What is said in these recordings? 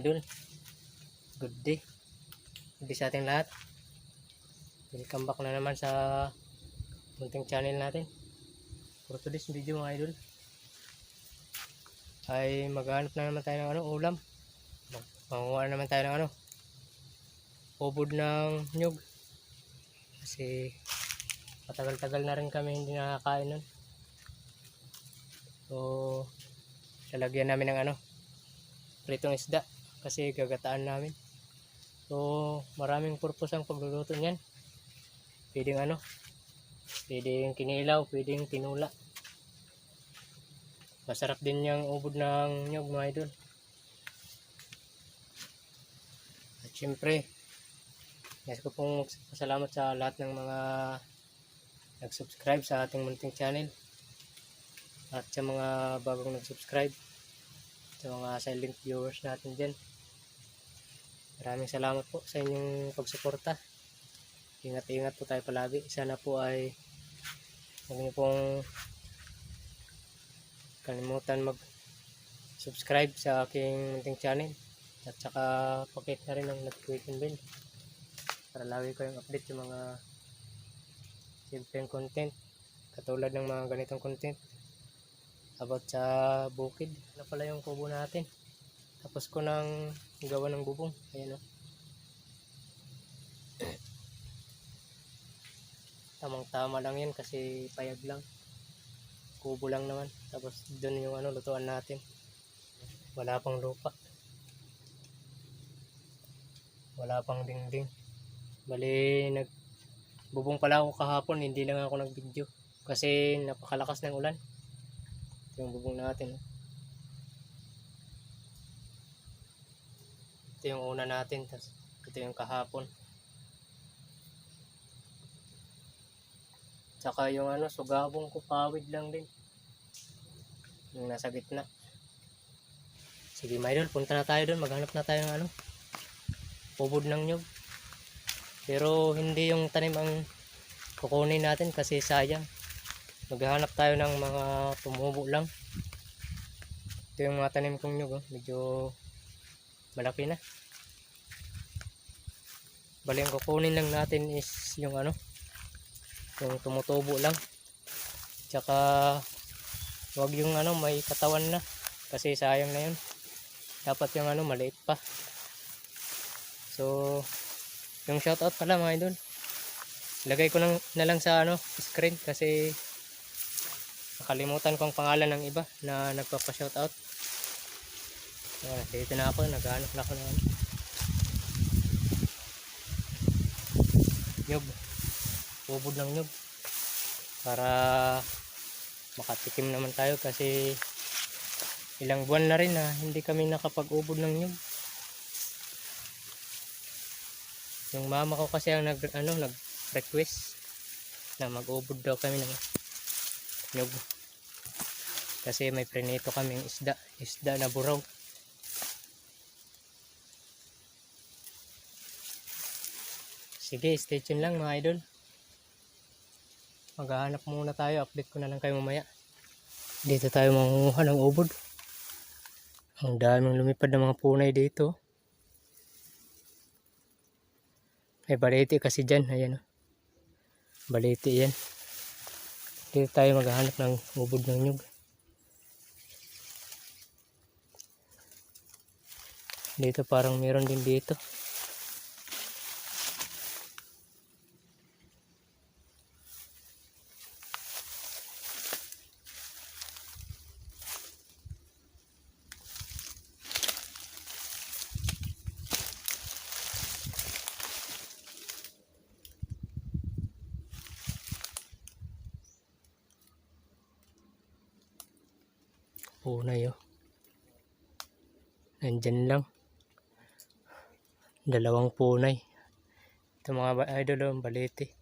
day sa ating lahat. Welcome back na naman sa munting channel natin. For today's video mga idol ay maghanap na naman tayo ng ano, ulam. Manguha naman tayo ng ano, ubod ng nyug. Kasi matagal-tagal na rin kami hindi nakakain nun. So, lalagyan namin ng ano, pritong isda kasi gagataan namin. So, maraming purpose ang pagluluto niyan. Pwedeng ano, pwedeng kinilaw, pwedeng tinula. Masarap din yung ubod ng nyog mga idol. At syempre, nais ko pong pasalamat sa lahat ng mga nag-subscribe sa ating munting channel. At sa mga bagong nag-subscribe, sa mga silent viewers natin dyan. Maraming salamat po sa inyong pagsuporta. Ingat-ingat po tayo palagi. Sana po ay huwag niyo pong kalimutan mag-subscribe sa aking munting channel. At saka pakit na rin ang notification bell para lagi ko yung update yung mga simpleng content katulad ng mga ganitong content about sa bukid. Ano pala yung kubo natin? Tapos ko nang gawa ng bubong. Ayan o. Tamang tama lang yan kasi payag lang. Kubo lang naman. Tapos doon yung ano, lutuan natin. Wala pang lupa. Wala pang dingding. Bali, nag bubong pala ako kahapon. Hindi lang ako nag-video. Kasi napakalakas ng ulan. Yung bubong natin. Ito yung una natin. Tapos ito yung kahapon. Tsaka yung ano, sugabong ko pawid lang din. Yung nasa gitna. Sige, my idol, punta na tayo doon. Maghanap na tayo ng ano, ubod ng nyug. Pero hindi yung tanim ang kukunin natin kasi sayang. Maghanap tayo ng mga tumubo lang. Ito yung mga tanim kong nyug. Oh. Medyo malaki na. Bali, ang kukunin lang natin is yung ano, yung tumutubo lang. Tsaka wag yung ano may katawan na kasi sayang na yun. Dapat yung ano maliit pa. So yung shoutout pala mga idol. Lagay ko lang, na lang sa ano screen kasi nakalimutan ko ang pangalan ng iba na nagpapa shoutout Ayan, dito na ako. Naghanap na ako ng ano. Nyog ubod ng nyog para makatikim naman tayo kasi ilang buwan na rin na hindi kami nakapag-ubod ng nyog yung mama ko kasi ang nag ano nag request na mag-ubod daw kami ng nyog kasi may prenito kaming isda isda na buraw sige stay tuned lang mga idol. Maghahanap muna tayo. Update ko na lang kayo mamaya. Dito tayo mangunguha ng ubod. Ang daming lumipad ng mga punay dito. May balete kasi dyan. Ayan o balete yan. Dito tayo maghahanap ng ubod ng nyug. Dito parang meron din dito punay oh nandyan lang dalawang punay ito mga idol oh, balete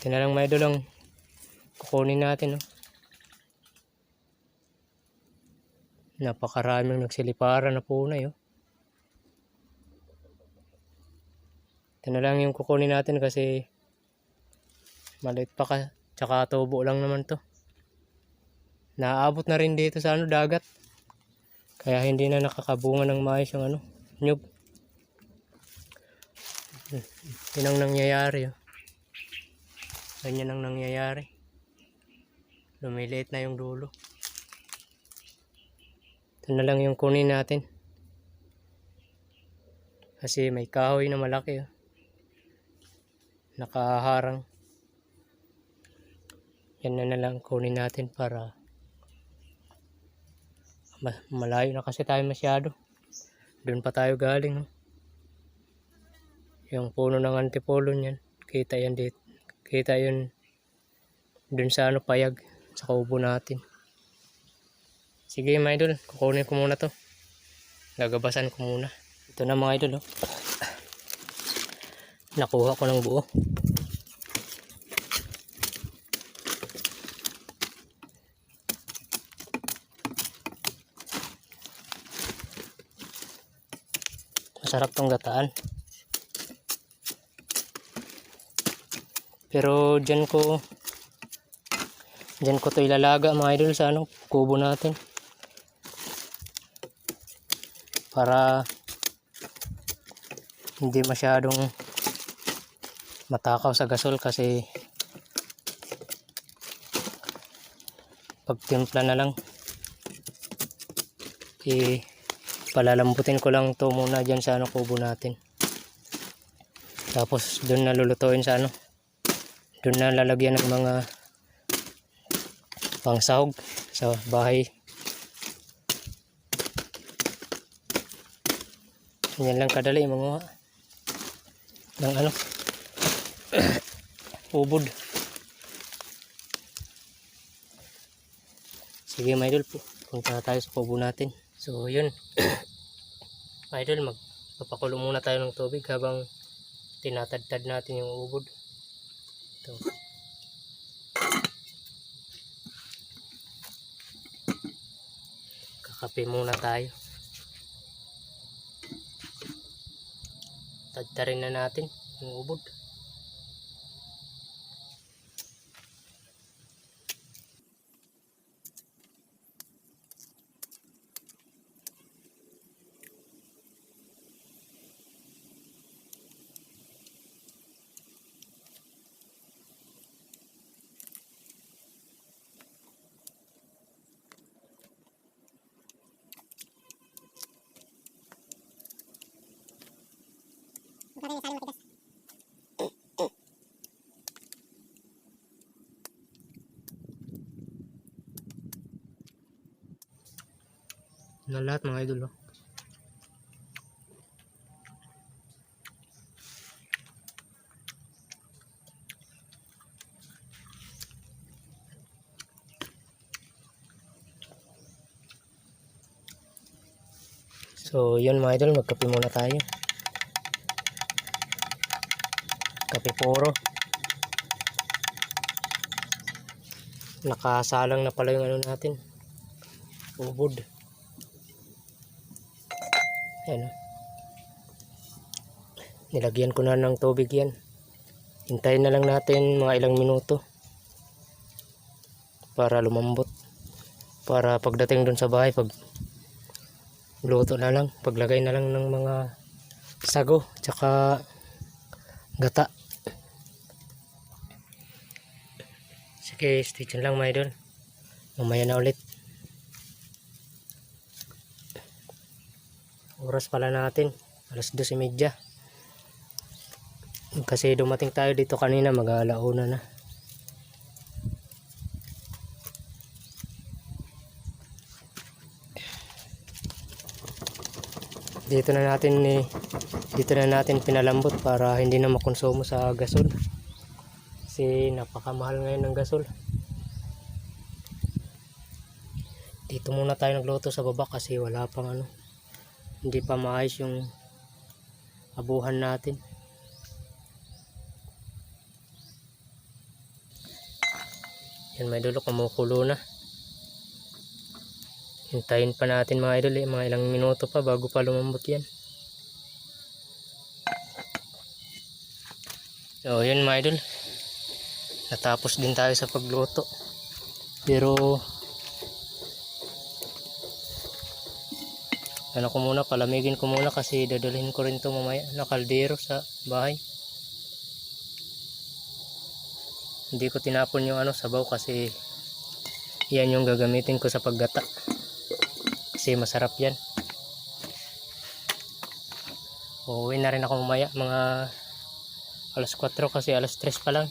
ito na lang mga idol ang kukunin natin oh. napakaraming nagsiliparan na punay oh. ito na lang yung kukunin natin kasi maliit pa ka tsaka tubo lang naman to naabot na rin dito sa ano dagat Kaya hindi na nakakabunga ng maayos yung ano, nyug. Hmm, Yun ang nangyayari. Oh. Ganyan ang nangyayari. Lumiliit na yung dulo. Ito na lang yung kunin natin. Kasi may kahoy na malaki. Oh. Nakaharang. Yan na na lang kunin natin para Ma- malayo na kasi tayo masyado. Doon pa tayo galing. Yung puno ng antipolo niyan. Kita yan dito. Kita yun doon sa ano payag. Sa kubo natin. Sige mga idol. Kukunin ko muna to. Gagabasan ko muna. Ito na mga idol. Oh. Nakuha ko ng buo. Masarap tong gataan. Pero dyan ko dyan ko to ilalaga mga idol sa ano, kubo natin. Para hindi masyadong matakaw sa gasol kasi pagtimpla na lang eh palalambutin ko lang to muna dyan sa ano kubo natin. Tapos doon na lulutuin sa ano doon na lalagyan ng mga pangsahog sa bahay. Yan lang kadali mga ng ano ubod. Sige mga idol punta tayo sa kubo natin so yun. Idol magpapakulo muna tayo ng tubig habang tinatadtad natin yung ubod. Ito. Kakape muna tayo. Tadtarin na natin yung ubod na lahat mga idol oh. So, yun mga idol, magkape muna tayo. Kape puro. Nakasalang na pala yung ano natin. Ubod. Ayan. oh. Nilagyan ko na ng tubig yan. Hintayin na lang natin mga ilang minuto. Para lumambot. Para pagdating dun sa bahay, pag luto na lang. Paglagay na lang ng mga sago. Tsaka gata. Sige, stay lang mga idol. Mamaya na ulit. Oras pala natin. Alas 12.30 kasi dumating tayo dito kanina mag alauna na. Dito na natin ni dito na natin pinalambot para hindi na makonsumo sa gasol. Kasi napakamahal ngayon ng gasol. Dito muna tayo nagluto sa baba kasi wala pang ano hindi pa maayos yung abuhan natin. Yan may dulo kumukulo na. Hintayin pa natin mga idol eh, mga ilang minuto pa bago pa lumambot yan. So yun mga idol. Natapos din tayo sa pagluto. Pero ano ko muna, palamigin ko muna kasi dadalhin ko rin to mamaya na kaldero sa bahay. Hindi ko tinapon yung ano sabaw kasi yan yung gagamitin ko sa paggata. Kasi masarap yan. Uuwi na rin ako mamaya mga alas 4 kasi alas 3 pa lang.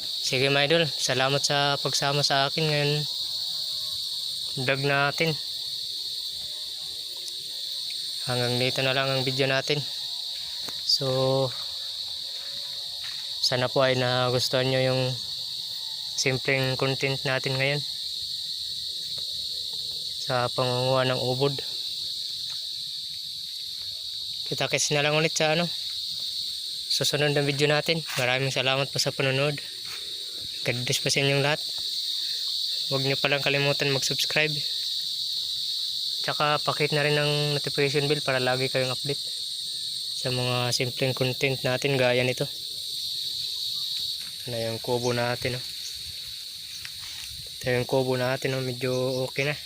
Sige mga idol, salamat sa pagsama sa akin ngayon. Vlog natin. Hanggang dito na lang ang video natin. So, sana po ay nagustuhan nyo yung simpleng content natin ngayon. Sa pangunguha ng ubod. Kita-kits na lang ulit sa ano. Susunod na video natin. Maraming salamat po sa panonood. God bless po sa inyong lahat. Huwag niyo palang kalimutan mag-subscribe. Tsaka pakit na rin ng notification bell para lagi kayong update sa mga simpleng content natin gaya nito. Na yung kubo natin. Oh. Ito yung kubo natin. Oh. Medyo okay na.